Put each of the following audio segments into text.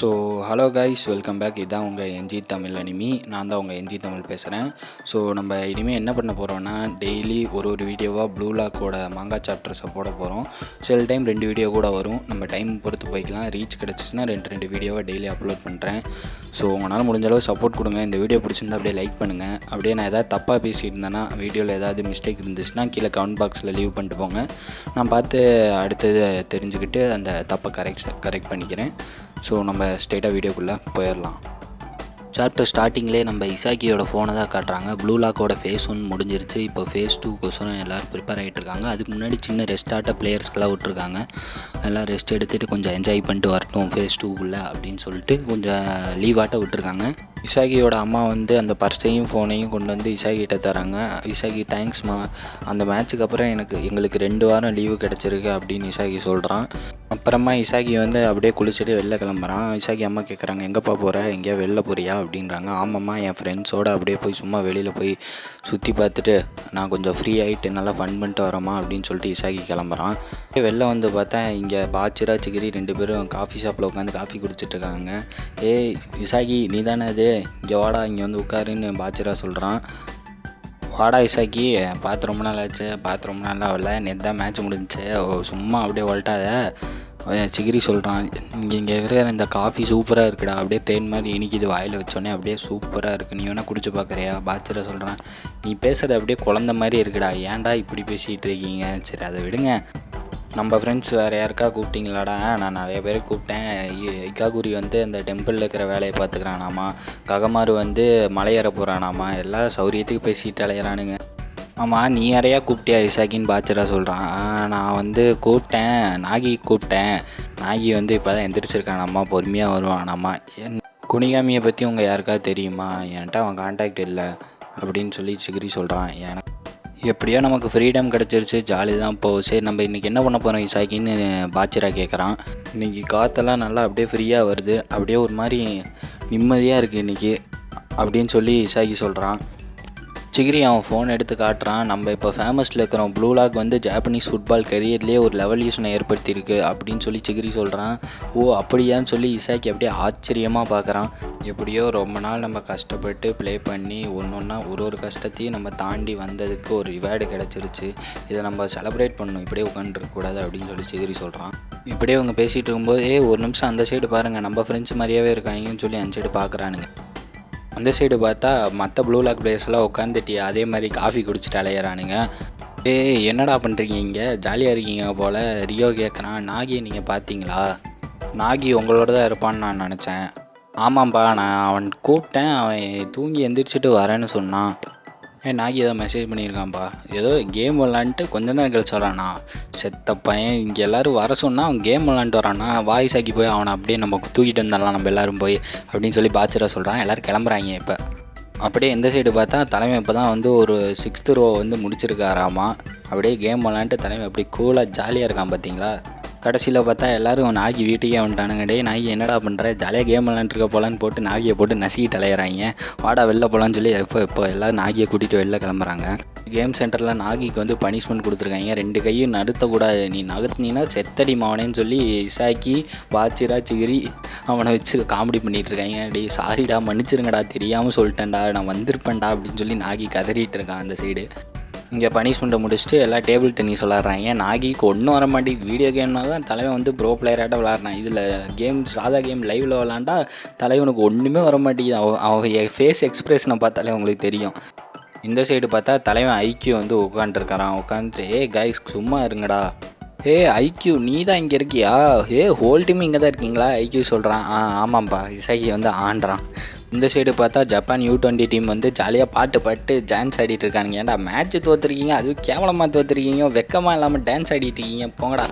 So hello guys welcome back இதான் உங்கள் NG Tamil anime. நான் தான் உங்கள் என்ஜி தமிழ் பேசுகிறேன் ஸோ நம்ம இனிமேல் என்ன பண்ண போகிறோன்னா டெய்லி ஒரு ஒரு வீடியோவாக ப்ளூ லாக்கோட மாங்கா சாப்டர்ஸை போட போகிறோம் சில டைம் ரெண்டு வீடியோ கூட வரும். நம்ம டைம் பொறுத்து போய்க்கலாம். ரீச் கிடச்சிச்சின்னா ரெண்டு ரெண்டு வீடியோவாக டெய்லி அப்லோட் பண்ணுறேன் ஸோ உங்களால் முடிஞ்ச அளவு சப்போர்ட் கொடுங்க. இந்த வீடியோ பிடிச்சிருந்தா அப்படியே லைக் பண்ணுங்கள் அப்படியே நான் எதாவது தப்பாக பேசிட்டு இருந்தேன்னா வீடியோவில் ஏதாவது மிஸ்டேக் இருந்துச்சுன்னா கீழே கமெண்ட் பாக்ஸில் லீவ் பண்ணிட்டு போங்க. நான் பார்த்து அடுத்தது தெரிஞ்சுக்கிட்டு அந்த தப்பை கரெக்ட் கரெக்ட் பண்ணிக்கிறேன். ஸோ நம்ம ஸ்ட்ரெயிட்டாக வீடியோக்குள்ளே போயிடலாம். சாப்டர் ஸ்டார்டிங்லேயே நம்ம இசாக்கியோட ஃபோனை தான் காட்டுறாங்க. ப்ளூ லாக்கோட ஃபேஸ் ஒன் முடிஞ்சிருச்சு. இப்போ ஃபேஸ் டூ கொசரம் எல்லோரும் ப்ரிப்பேர் ஆகிட்டு இருக்காங்க அதுக்கு முன்னாடி சின்ன ரெஸ்ட் பிளேயர்ஸ்க்கெல்லாம் விட்ருக்காங்க எல்லாம் ரெஸ்ட் எடுத்துகிட்டு கொஞ்சம் என்ஜாய் பண்ணிட்டு வரட்டும் ஃபேஸ் டூக்குள்ளே அப்படின்னு சொல்லிட்டு கொஞ்சம் லீவாட்ட விட்டுருக்காங்க. இசாகியோட அம்மா வந்து அந்த பர்ஸையும் ஃபோனையும் கொண்டு வந்து இசாகிட்ட தராங்க. இசாகி தேங்க்ஸ்மா அந்த மேட்ச்சுக்கு அப்புறம் எனக்கு எங்களுக்கு ரெண்டு வாரம் லீவு கிடச்சிருக்கு அப்படின்னு இசாகி சொல்கிறான் அப்புறமா இசாகி வந்து அப்படியே குளிச்சுட்டு வெளில கிளம்புறான். இசாகி அம்மா கேட்குறாங்க எங்கேப்பா போகிற எங்கேயா வெளில போறியா? அப்படின்றாங்க. ஆமாம்மா என் ஃப்ரெண்ட்ஸோடு அப்படியே போய் சும்மா வெளியில் போய் சுற்றி பார்த்துட்டு நான் கொஞ்சம் ஃப்ரீ ஆகிட்டு நல்லா ஃபன் பண்ணிட்டு வரேம்மா அப்படின்னு சொல்லிட்டு இசாகி கிளம்புறான். வெளில வந்து பார்த்தா இங்கே பாச்சிரா சிகிரி ரெண்டு பேரும் காஃபி ஷாப்பில் உட்காந்து காஃபி குடிச்சிட்ருக்காங்க ஏய் இசாகி நீ தானே அது இங்கே வாடா இங்கே வந்து உட்காருன்னு பாச்சிரா சொல்கிறான் வாடா இசாக்கி. பார்த்து ரொம்ப நாள் ஆச்சு. பார்த்து ரொம்ப நாள் ஆகல. நேற்று தான் மேட்ச் முடிஞ்சிச்சு. ஓ சும்மா அப்படியே வளட்டாத சிகிரி சொல்கிறான் இங்கே இங்கே இருக்கிற இந்த காஃபி சூப்பராக இருக்குடா. அப்படியே தேன் மாதிரி இனிக்குது. வாயில் வச்சோடனே அப்படியே சூப்பராக இருக்குது நீ வேணால் குடிச்சு பார்க்குறியா பாச்சிர சொல்கிறான் நீ பேசுகிறது அப்படியே குழந்த மாதிரி இருக்குடா. ஏன்டா இப்படி பேசிகிட்டு இருக்கீங்க? சரி அதை விடுங்க. நம்ம ஃப்ரெண்ட்ஸ் வேறு யாருக்கா கூப்பிட்டீங்களாடா? நான் நிறைய பேர் கூப்பிட்டேன். இக்காகுரி வந்து அந்த டெம்பிளில் இருக்கிற வேலையை பார்த்துக்கிறானாமா? ககமாரு வந்து மலையேற போகிறானாமா எல்லா சௌரியத்துக்கு பேசிட்டு அலையிறானுங்க. ஆமாம் நீ யாரையா கூப்பிட்டியா இசாக்கின்னு பாச்சரா சொல்கிறான் நான் வந்து கூப்பிட்டேன். நாகி கூப்பிட்டேன். நாகி வந்து இப்போ தான் எந்திரிச்சிருக்கானாம்மா பொறுமையாக வருவானாம்மா என் குனிகாமியை பற்றி உங்கள் யாருக்காவது தெரியுமா? என்கிட்ட அவன் கான்டாக்ட் இல்லை. அப்படின்னு சொல்லி சிகிரி சொல்கிறான் எனக்கு எப்படியோ நமக்கு ஃப்ரீடம் கிடச்சிருச்சு. ஜாலி தான் போகும் சரி நம்ம இன்றைக்கி என்ன பண்ண போகிறோம் இசாக்கின்னு பாச்சிரா கேட்குறான் இன்றைக்கி காற்றெல்லாம் நல்லா அப்படியே ஃப்ரீயாக வருது. அப்படியே ஒரு மாதிரி நிம்மதியாக இருக்குது இன்றைக்கி அப்படின்னு சொல்லி இசாக்கி சொல்கிறான் சிகிரி அவன் ஃபோன் எடுத்து காட்டுறான். நம்ம இப்போ ஃபேமஸில் இருக்கிறோம் ப்ளூ லாக் வந்து ஜாப்பனீஸ் ஃபுட்பால் கரியர்லேயே ஒரு லெவல்யூஷனை ஏற்படுத்தியிருக்கு அப்படின்னு சொல்லி சிகிரி சொல்கிறான் ஓ அப்படியான்னு சொல்லி இசாக்கி அப்படியே ஆச்சரியமாக பார்க்குறான் எப்படியோ ரொம்ப நாள் நம்ம கஷ்டப்பட்டு ப்ளே பண்ணி ஒன்று ஒன்றா ஒரு ஒரு கஷ்டத்தையும் நம்ம தாண்டி வந்ததுக்கு ஒரு ரிவார்டு கிடச்சிருச்சு. இதை நம்ம செலப்ரேட் பண்ணணும். இப்படியே உட்காந்துருக்கக்கூடாது அப்படின்னு சொல்லி சிகிரி சொல்கிறான் இப்படியே அவங்க பேசிகிட்டு இருக்கும்போது ஏ ஒரு நிமிஷம் அந்த சைடு பாருங்கள் நம்ம ஃப்ரெண்ட்ஸ் மாதிரியாவே இருக்காங்கன்னு சொல்லி அந்த சைடு பார்க்குறானுங்க அந்த சைடு பார்த்தா மற்ற ப்ளூ லாக் பிளேஸ்லாம் உட்காந்துட்டியா அதே மாதிரி காஃபி குடிச்சிட்டு அலையிறானுங்க. ஏய் என்னடா பண்ணுறீங்க இங்கே? ஜாலியாக இருக்கீங்க போல். ரியோ கேட்குறான் நாகியை நீங்கள் பார்த்தீங்களா நாகி உங்களோட தான் இருப்பான்னு நான் நினச்சேன். ஆமாம்ப்பா நான் அவன் கூப்பிட்டேன். அவன் தூங்கி எந்திரிச்சிட்டு வரேன்னு சொன்னான். ஏ நாகி ஏதோ மெசேஜ் பண்ணியிருக்கான்ப்பா ஏதோ கேம் விளாண்டுட்டு கொஞ்ச நேரம் கழிச்சு வரானா. செத்த பையன் இங்கே எல்லோரும் வர சொன்னால் அவன் கேம் விளாண்டுட்டு வரானா. வாய்ஸ் ஆக்கி போய் அவனை அப்படியே நம்ம தூக்கிட்டு வந்துடலாம் நம்ம எல்லோரும் போய் அப்படின்னு சொல்லி பாச்சிரா சொல்கிறான் எல்லோரும் கிளம்புறாங்க இப்போ. அப்படியே எந்த சைடு பார்த்தா தலைமை இப்போ தான் வந்து ஒரு சிக்ஸ்த்து ரோ வந்து முடிச்சிருக்காராமா. அப்படியே கேம் விளாண்டுட்டு தலைமை அப்படி கூலாக ஜாலியாக இருக்கான் பார்த்தீங்களா கடைசியில் பார்த்தா எல்லோரும் நாகி வீட்டுக்கே வந்துட்டானுங்க. டே நாகி என்னடா பண்ணுற ஜாலியாக கேம் விளாண்டுருக்க போலான்னு போட்டு நாகியை போட்டு நசுக்கிட்டு அலையிறாங்க. வாடா வெளில போகலான்னு சொல்லி இப்போ இப்போ எல்லோரும் நாகியை கூட்டிகிட்டு வெளில கிளம்புறாங்க. கேம் சென்டரில் நாகிக்கு வந்து பனிஷ்மெண்ட் கொடுத்துருக்காங்க. ரெண்டு கையும் நடுத்தக்கூடாது. நீ நகர்த்தினீன்னா செத்தடி மாவனேன்னு சொல்லி இசாக்கி பாச்சிரா சிகிரி அவனை வச்சு காமெடி பண்ணிகிட்டு இருக்காங்க. டே சாரிடா மன்னிச்சிருங்கடா தெரியாமல் சொல்லிட்டேன்டா நான் வந்திருப்பேன்டா அப்படின்னு சொல்லி நாகி கதறிட்டு இருக்கான் அந்த சைடு இங்கே பனிஷ்மெண்ட்டை முடிச்சுட்டு எல்லாம் டேபிள் டென்னிஸ் விளாட்றாங்க நாகிக்கு ஒன்றும் வர மாட்டேங்குது. வீடியோ கேம்னா தான் தலைவன் வந்து ப்ரோ பிளேயராக விளாட்றான் இதில் கேம் சாதா கேம் லைவில் விளாண்டா தலைவனுக்கு ஒன்றுமே வர மாட்டேங்குது. அவன் அவன் ஃபேஸ் எக்ஸ்பிரஷனை பார்த்தாலே உங்களுக்கு தெரியும். இந்த சைடு பார்த்தா தலைவன் ஐக்கியூ வந்து உட்காந்துருக்காரான் உட்காந்துட்டு ஏ கைஸ் சும்மா இருங்கடா. ஏ ஐக்கியூ நீ தான் இங்கே இருக்கியா? ஏ ஹோல் டீம் இங்கே தான் இருக்கீங்களா? ஐக்கியூ சொல்கிறான் ஆ ஆமாம்ப்பா இசைக்கு வந்து ஆண்டுறான் இந்த சைடு பார்த்தா ஜப்பான் யூ டுவெண்ட்டி டீம் வந்து ஜாலியாக பாட்டு பாட்டு டான்ஸ் ஆடிட்டு இருக்கானுங்க. ஏன்டா மேட்ச் தோற்றுருக்கீங்க அதுவும் கேவலமாக தோற்றுருக்கீங்க வெக்கமாக இல்லாமல் டான்ஸ் ஆடிட்டு இருக்கீங்க. போங்கடா.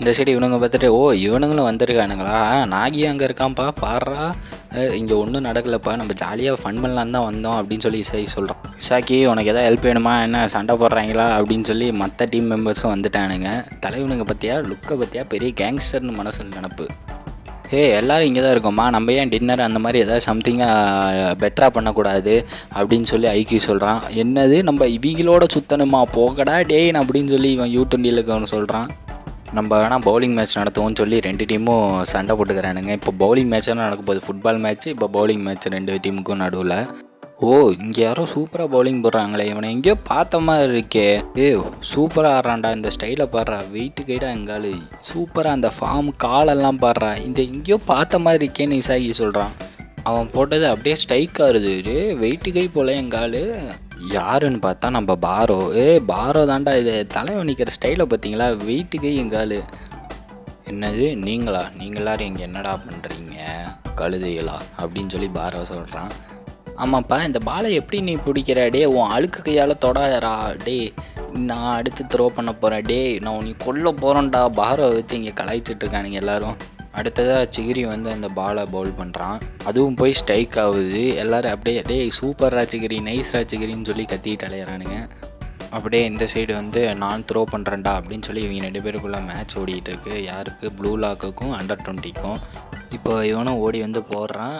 இந்த சைடு இவனுங்க பார்த்துட்டு ஓ இவனுங்களும் வந்திருக்கானுங்களா? நாகி அங்கே இருக்கான்ப்பா. பாடுறா. இங்கே ஒன்றும் நடக்கலப்பா. நம்ம ஜாலியாக ஃபன் பண்ணலான்னு தான் வந்தோம். அப்படின்னு சொல்லி இசை சொல்கிறான் இசாக்கி உனக்கு எதாவது ஹெல்ப் வேணுமா? என்ன சண்டை போடுறாங்களா? அப்படின்னு சொல்லி மற்ற டீம் மெம்பர்ஸும் வந்துட்டானுங்க. தலைவனுங்க பற்றியா லுக்கை பற்றியா பெரிய கேங்ஸ்டர்னு மனசில் நினப்பு. ஏ எல்லோரும் இங்கே தான் இருக்கோம்மா. நம்ம ஏன் டின்னர் அந்த மாதிரி ஏதாவது சம்திங்காக பெட்டராக பண்ணக்கூடாது அப்படின்னு சொல்லி ஐக்கியூ சொல்கிறான் என்னது? நம்ம இவங்களோட சுத்தணுமா? போகடா டேன் அப்படின்னு சொல்லி இவன் யூ டுவெண்ட்டியில் இருக்கவனு சொல்கிறான் நம்ம வேணால் பவுலிங் மேட்ச் நடத்துவோம்னு சொல்லி ரெண்டு டீமும் சண்டை போட்டுக்கிறானுங்க. இப்போ பவுலிங் மேட்ச்லாம் நடக்க போகுது? ஃபுட்பால் மேட்ச் இப்போ பவுலிங் மேட்ச் ரெண்டு டீமுக்கும் நடுவில். ஓ இங்கே யாரோ சூப்பராக பவுலிங் போடுறாங்களே. இவனை எங்கேயோ பார்த்த மாதிரி இருக்கே. ஏ சூப்பராக ஆடுறான்டா. இந்த ஸ்டைலை பாடுறா. வெயிட்டு கைடா எங்காலு சூப்பராக அந்த ஃபார்ம் காலெல்லாம் பாடுறா. இந்த எங்கேயோ பார்த்த மாதிரி இருக்கேன்னு இசாகி சொல்கிறான் அவன் போட்டது அப்படியே ஸ்ட்ரைக் ஆகுது டே வெயிட்டு கை போல எங்காலு யாருன்னு பார்த்தா நம்ம பாரோ. ஏ பாரோ தாண்டா இது. தலைவன் நிற்கிற ஸ்டைலை பார்த்தீங்களா? வெயிட்டு கை எங்காலு என்னது? நீங்களா? நீங்களாரும் இங்கே என்னடா பண்ணுறீங்க கழுதைகளா? அப்படின்னு சொல்லி பாரோ சொல்கிறான் ஆமாப்பா இந்த பாலை எப்படி நீ பிடிக்கிற? டே உன் அழுக்கு கையால் தொடாதடா. டே நான் அடுத்து த்ரோ பண்ண போகிறேன் டே நான் உன்னை கொல்ல போகிறேன்டா பாரை வச்சு இங்கே கலாய்ச்சிட்டு இருக்கானுங்க எல்லாரும். அடுத்ததாக சிகிரி வந்து அந்த பாலை பவுல் பண்ணுறான் அதுவும் போய் ஸ்ட்ரைக் ஆகுது. எல்லோரும் அப்படியே டேய் சூப்பர் ராஜகிரி நைஸ் ராஜகிரின்னு சொல்லி கத்திட்டு அலையிறானுங்க. அப்படியே இந்த சைடு வந்து நான் த்ரோ பண்ணுறேன்டா அப்படின்னு சொல்லி இவங்க ரெண்டு பேருக்குள்ளே மேட்ச் ஓடிட்டு இருக்கு. யாருக்கு? ப்ளூ லாக்குக்கும் அண்டர் டுவெண்ட்டிக்கும் இப்போ இவனும் ஓடி வந்து போடுறான்.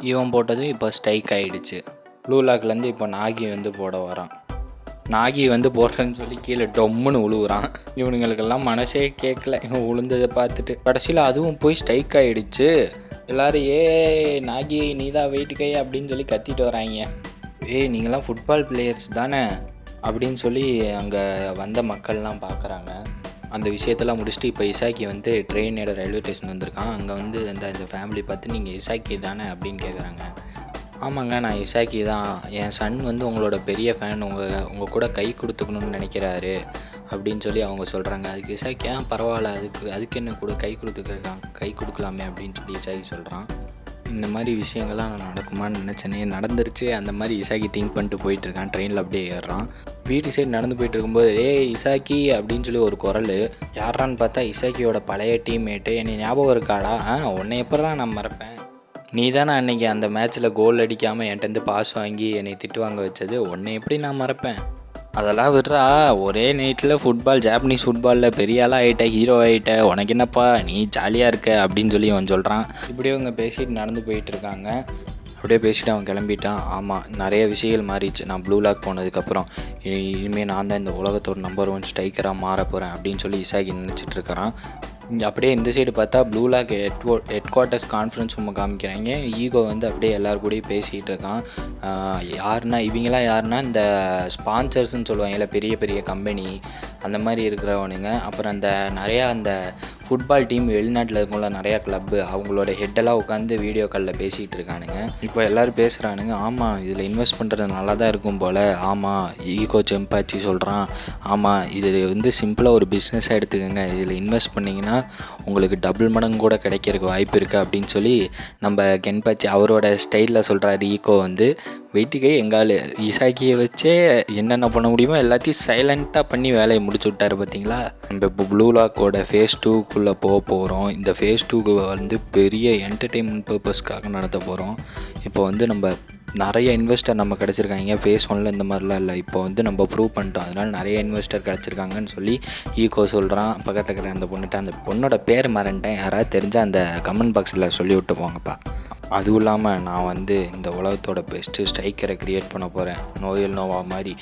இவன் போட்டது இப்போ ஸ்ட்ரைக் ஆகிடுச்சு ப்ளூ லாக்லேருந்து இப்போ நாகி வந்து போட வரான். நாகி வந்து போடுறேன்னு சொல்லி கீழே டொம்முன்னு உழுவுறான். இவனுங்களுக்கெல்லாம் மனசே கேட்கல. இவன் உளுந்ததை பார்த்துட்டு. கடைசியில் அதுவும் போய் ஸ்ட்ரைக் ஆகிடுச்சு எல்லோரும் ஏ நாகி நீதான் வெயிட்டு அப்படின்னு சொல்லி கத்திட்டு வராங்க. ஏய் நீங்களாம் ஃபுட்பால் பிளேயர்ஸ் தானே? அப்படின்னு சொல்லி அங்கே வந்த மக்கள்லாம் பார்க்குறாங்க அந்த விஷயத்தெல்லாம் முடிச்சுட்டு இப்போ இசாக்கி வந்து ட்ரெயினோட ரயில்வே ஸ்டேஷன் வந்திருக்கான். அங்கே வந்து அந்த இந்த ஃபேமிலி பார்த்து நீங்கள் இசாக்கி தானே? அப்படின்னு கேட்குறாங்க ஆமாங்க நான் இசாக்கி தான். என் சன் வந்து உங்களோட பெரிய ஃபேன் உங்கள் உங்கள் கூட கை கொடுத்துக்கணும்னு நினைக்கிறாரு அப்படின்னு சொல்லி அவங்க சொல்கிறாங்க அதுக்கு இசாக்கி ஏன் பரவாயில்ல. அதுக்கு அதுக்கு என்ன கூட? கை கொடுத்துருக்காங்க கை கொடுக்கலாமே அப்படின்னு சொல்லி இசாக்கி சொல்கிறான் இந்த மாதிரி விஷயங்கள்லாம் நடக்குமான்னு நினச்சேனே. நடந்துருச்சு அந்த மாதிரி இசாக்கி திங்க் பண்ணிட்டு போயிட்டு இருக்கான் ட்ரெயினில் அப்படியே ஏறுறான். வீட்டு சைடு நடந்து போயிட்டு இருக்கும்போது ஏ இசாக்கி அப்படின்னு சொல்லி ஒரு குரல். யாரான்னு பார்த்தா இசாக்கியோட பழைய டீம்மேட்டு என்னை ஞாபகம் இருக்காடா? ஆ உன்னை எப்படா நான் மறப்பேன்? நீ தானே அன்னைக்கு அந்த மேட்ச்சில் கோல் அடிக்காமல் என்கிட்டருந்து பாஸ் வாங்கி என்னை திட்டு வாங்க வச்சது? உன்னை எப்படி நான் மறப்பேன்? அதெல்லாம் விட்றா. ஒரே நைட்டில் ஃபுட்பால் ஜாப்பனீஸ் ஃபுட்பாலில் பெரிய ஆளாக ஆகிட்ட ஹீரோ ஆகிட்ட உனக்கு என்னப்பா நீ ஜாலியாக இருக்க அப்படின்னு சொல்லி அவன் சொல்கிறான் இப்படியே அவங்க பேசிட்டு நடந்து போயிட்டு இருக்காங்க. அப்படியே பேசிட்டு அவன் கிளம்பிட்டான். ஆமாம் நிறைய விஷயங்கள் மாறிடுச்சு. நான் ப்ளூ லாக் போனதுக்கப்புறம் இனிமேல் நான் தான் இந்த உலகத்தோட நம்பர் ஒன் ஸ்ட்ரைக்கராக மாற போகிறேன் அப்படின்னு சொல்லி இசாகி நினச்சிட்டு இருக்கிறான். அப்படியே இந்த சைடு பார்த்தா Blue Lock head headquarters conference room காமிக்கிறாங்க. ஈகோ வந்து அப்படியே எல்லாரு கூடயும் பேசிகிட்டு இருக்கான். யாருன்னா இவங்கெல்லாம் யாருன்னா இந்த ஸ்பான்சர்ஸ்ன்னு சொல்லுவாங்கல்ல பெரிய பெரிய கம்பெனி அந்த மாதிரி இருக்கிறவனுங்க. அப்புறம் அந்த நிறையா அந்த ஃபுட்பால் டீம் வெளிநாட்டில் இருக்கும்ல நிறையா கிளப்பு அவங்களோட ஹெட்டெல்லாம் உட்காந்து வீடியோ காலில் பேசிகிட்டு இருக்கானுங்க. இப்போ எல்லோரும் பேசுகிறானுங்க ஆமாம் இதில் இன்வெஸ்ட் பண்ணுறது நல்லா தான் இருக்கும் போல். ஆமாம் ஈகோ செம்பாச்சி சொல்கிறான் ஆமாம் இது வந்து சிம்பிளாக ஒரு பிஸ்னஸாக எடுத்துக்கோங்க. இதில் இன்வெஸ்ட் பண்ணிங்கன்னா உங்களுக்கு டபுள் மடங்கு கூட கிடைக்கிறதுக்கு வாய்ப்பு இருக்குது அப்படின்னு சொல்லி நம்ம கென்பாச்சி அவரோட ஸ்டைலில் சொல்கிறாரு ஈகோ வந்து. வெயிட்டுக்கே எங்கால் இசாக்கியை வச்சே என்னென்ன பண்ண முடியுமோ எல்லாத்தையும் சைலண்ட்டாக பண்ணி வேலையை முடிச்சு விட்டாரு பார்த்தீங்களா நம்ம இப்போ ப்ளூ லாக்கோட ஃபேஸ் டூக்குள்ளே போக போகிறோம் இந்த ஃபேஸ் டூக்கு வந்து பெரிய என்டர்டெயின்மெண்ட் பர்பஸ்க்காக நடத்த போகிறோம் இப்போ வந்து நம்ம நிறைய இன்வெஸ்டர் நம்ம கிடச்சிருக்காங்க. ஃபேஸ் ஒன்ல இந்த மாதிரிலாம் இல்லை. இப்போ வந்து நம்ம ப்ரூவ் பண்ணிட்டோம். அதனால் நிறைய இன்வெஸ்டர் கிடச்சிருக்காங்கன்னு சொல்லி ஈகோ சொல்கிறான் பக்கத்தில் இருக்கிற அந்த பொண்ணுகிட்ட அந்த பொண்ணோட பேர் மறந்துட்டேன். யாராவது தெரிஞ்சால் அந்த கமெண்ட் பாக்ஸில் சொல்லி விட்டு போங்கப்பா அதுவும் இல்லாமல் நான் வந்து இந்த உலகத்தோட பெஸ்ட்டு ஸ்ட்ரைக்கரை க்ரியேட் பண்ண போகிறேன் நோயல் நோவா மாதிரி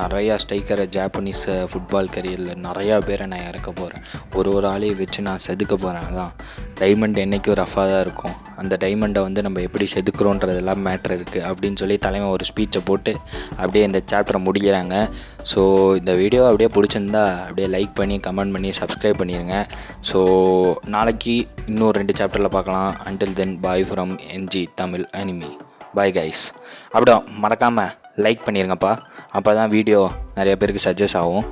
நிறையா ஸ்ட்ரைக்கரை ஜாப்பனீஸ் ஃபுட்பால் கரியரில் நிறையா பேரை நான் இறக்க போகிறேன் ஒரு ஒரு ஆளையும் வச்சு நான் செதுக்க போகிறேன் அதான். டைமண்ட் என்றைக்கும் ரஃபாக தான் இருக்கும். அந்த டைமண்டை வந்து நம்ம எப்படி செதுக்குறோன்றதெல்லாம் மேட்ரு இருக்குது அப்படின்னு சொல்லி தலைமை ஒரு ஸ்பீச்சை போட்டு அப்படியே இந்த சாப்டரை முடிக்கிறாங்க. ஸோ இந்த வீடியோ அப்படியே பிடிச்சிருந்தா அப்படியே லைக் பண்ணி கமெண்ட் பண்ணி சப்ஸ்கிரைப் பண்ணிடுங்க ஸோ நாளைக்கு இன்னும் ரெண்டு சாப்டரில் பார்க்கலாம். Until then bye from N G Tamil anime. Bye guys அப்படியே மறக்காமல் லைக் பண்ணிடுங்கப்பா அப்போ தான் வீடியோ நிறைய பேருக்கு சஜஸ்ட் ஆகும்.